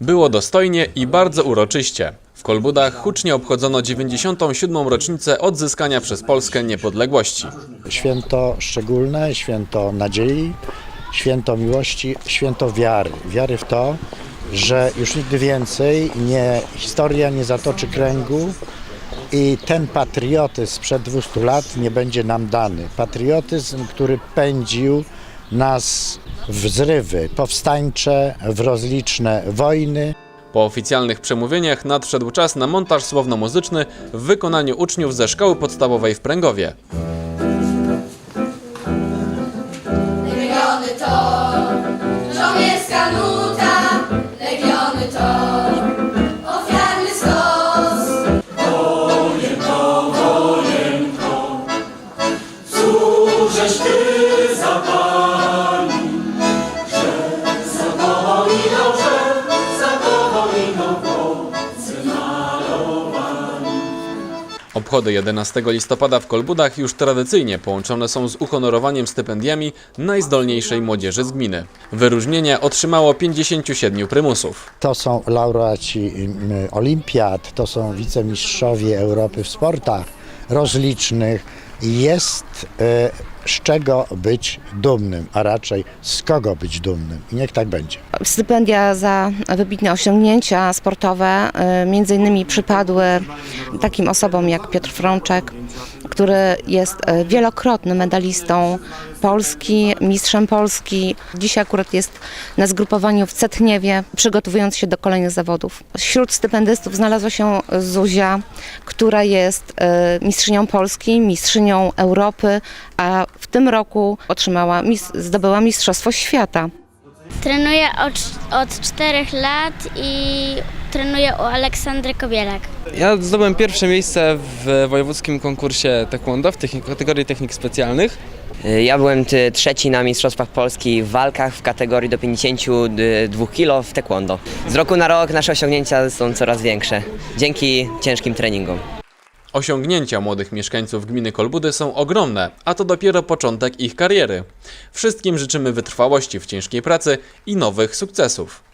Było dostojnie i bardzo uroczyście. W Kolbudach hucznie obchodzono 97. rocznicę odzyskania przez Polskę niepodległości. Święto szczególne, święto nadziei, święto miłości, święto wiary. Wiary w to, że już nigdy więcej nie, historia nie zatoczy kręgu i ten patriotyzm sprzed 200 lat nie będzie nam dany. Patriotyzm, który pędził nas w zrywy powstańcze, w rozliczne wojny. Po oficjalnych przemówieniach nadszedł czas na montaż słowno-muzyczny w wykonaniu uczniów ze szkoły podstawowej w Pręgowie. Obchody 11 listopada w Kolbudach już tradycyjnie połączone są z uhonorowaniem stypendiami najzdolniejszej młodzieży z gminy. Wyróżnienie otrzymało 57 prymusów. To są laureaci mm, olimpiad, to są wicemistrzowie Europy w sportach rozlicznych. Jest e, z czego być dumnym, a raczej z kogo być dumnym. I niech tak będzie. Stypendia za wybitne osiągnięcia sportowe y, między innymi przypadły takim osobom jak Piotr Frączek, który jest y, wielokrotnym medalistą Polski, mistrzem Polski. Dzisiaj akurat jest na zgrupowaniu w Cetniewie, przygotowując się do kolejnych zawodów. Wśród stypendystów znalazła się Zuzia, która jest y, mistrzynią Polski, mistrzynią Europy, a w tym roku otrzymała, zdobyła Mistrzostwo Świata. Trenuję od, od 4 lat i trenuję u Aleksandry Kobielak. Ja zdobyłem pierwsze miejsce w wojewódzkim konkursie taekwondo w technik, kategorii technik specjalnych. Ja byłem trzeci na Mistrzostwach Polski w walkach w kategorii do 52 kg w taekwondo. Z roku na rok nasze osiągnięcia są coraz większe dzięki ciężkim treningom. Osiągnięcia młodych mieszkańców gminy Kolbudy są ogromne, a to dopiero początek ich kariery. Wszystkim życzymy wytrwałości w ciężkiej pracy i nowych sukcesów.